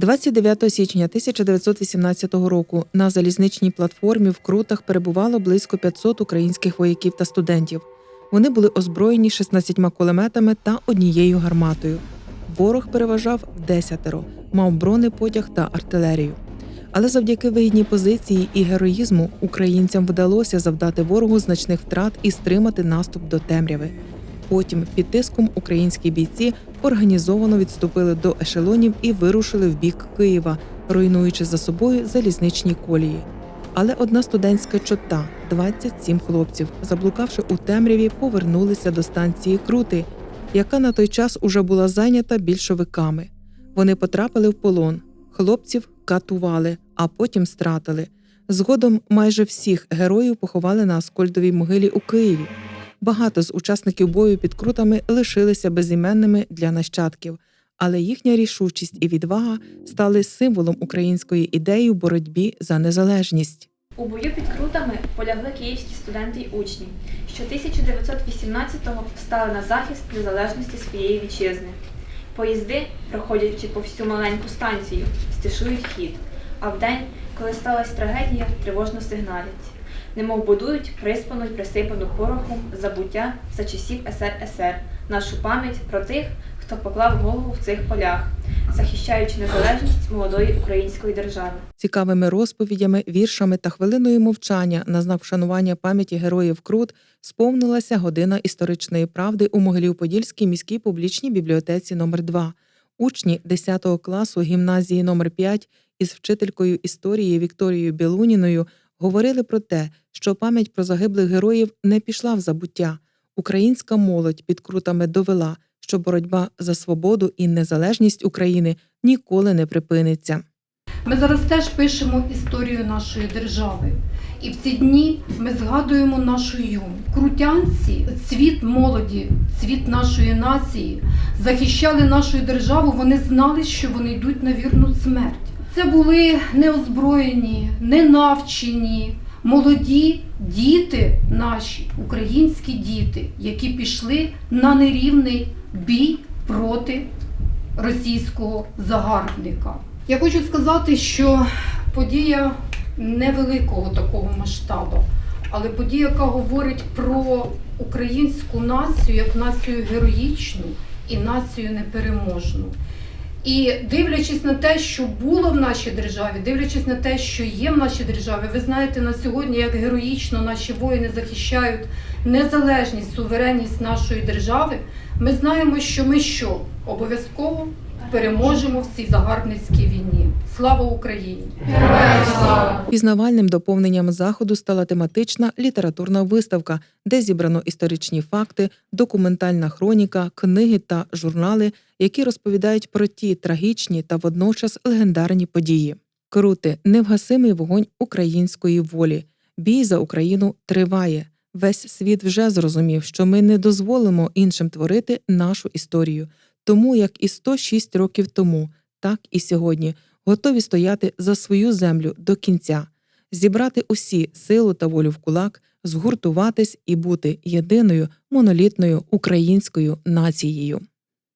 29 січня 1918 року на залізничній платформі в Крутах перебувало близько 500 українських вояків та студентів. Вони були озброєні 16 кулеметами та однією гарматою. Ворог переважав десятеро, мав бронепотяг та артилерію. Але завдяки вигідній позиції і героїзму українцям вдалося завдати ворогу значних втрат і стримати наступ до темряви. Потім під тиском українські бійці організовано відступили до ешелонів і вирушили в бік Києва, руйнуючи за собою залізничні колії. Але одна студентська чота, 27 хлопців, заблукавши у темряві, повернулися до станції Крути, яка на той час уже була зайнята більшовиками. Вони потрапили в полон. Хлопців катували, а потім стратили. Згодом майже всіх героїв поховали на Аскольдовій могилі у Києві. Багато з учасників бою під крутами лишилися безіменними для нащадків, але їхня рішучість і відвага стали символом української ідеї в боротьбі за незалежність. У бою під крутами полягли київські студенти й учні, що 1918-го стали на захист незалежності своєї вітчизни. Поїзди, проходячи по всю маленьку станцію, стишують хід, а вдень, коли сталася трагедія, тривожно сигналять. Немов будують приспану й присипану порохом забуття за часів СРСР, нашу пам'ять про тих, хто поклав голову в цих полях, захищаючи незалежність молодої української держави. Цікавими розповідями, віршами та хвилиною мовчання на знак вшанування пам'яті героїв Крут сповнилася година історичної правди у Могилів-Подільській міській публічній бібліотеці номер 2 Учні 10 класу гімназії номер 5 із вчителькою історії Вікторією Білуніною говорили про те, що пам'ять про загиблих героїв не пішла в забуття. Українська молодь під крутами довела, що боротьба за свободу і незалежність України ніколи не припиниться. Ми зараз теж пишемо історію нашої держави. І в ці дні ми згадуємо нашу юнь. Крутянці, цвіт молоді, цвіт нашої нації, захищали нашу державу. Вони знали, що вони йдуть на вірну смерть. Це були неозброєні, ненавчені, молоді діти наші, українські діти, які пішли на нерівний бій проти російського загарбника. Я хочу сказати, що подія невеликого такого масштабу, але подія, яка говорить про українську націю як націю героїчну і націю непереможну. І дивлячись на те, що було в нашій державі, дивлячись на те, що є в нашій державі, ви знаєте на сьогодні, як героїчно наші воїни захищають незалежність, суверенність нашої держави. Ми знаємо, що ми що обов'язково переможемо в цій загарбницькій війні. Слава Україні! Пізнавальним доповненням заходу стала тематична літературна виставка, де зібрано історичні факти, документальна хроніка, книги та журнали, які розповідають про ті трагічні та водночас легендарні події. Крути невгасимий вогонь української волі. Бій за Україну триває. Весь світ вже зрозумів, що ми не дозволимо іншим творити нашу історію. Тому як і 106 років тому, так і сьогодні готові стояти за свою землю до кінця, зібрати усі силу та волю в кулак, згуртуватись і бути єдиною монолітною українською нацією.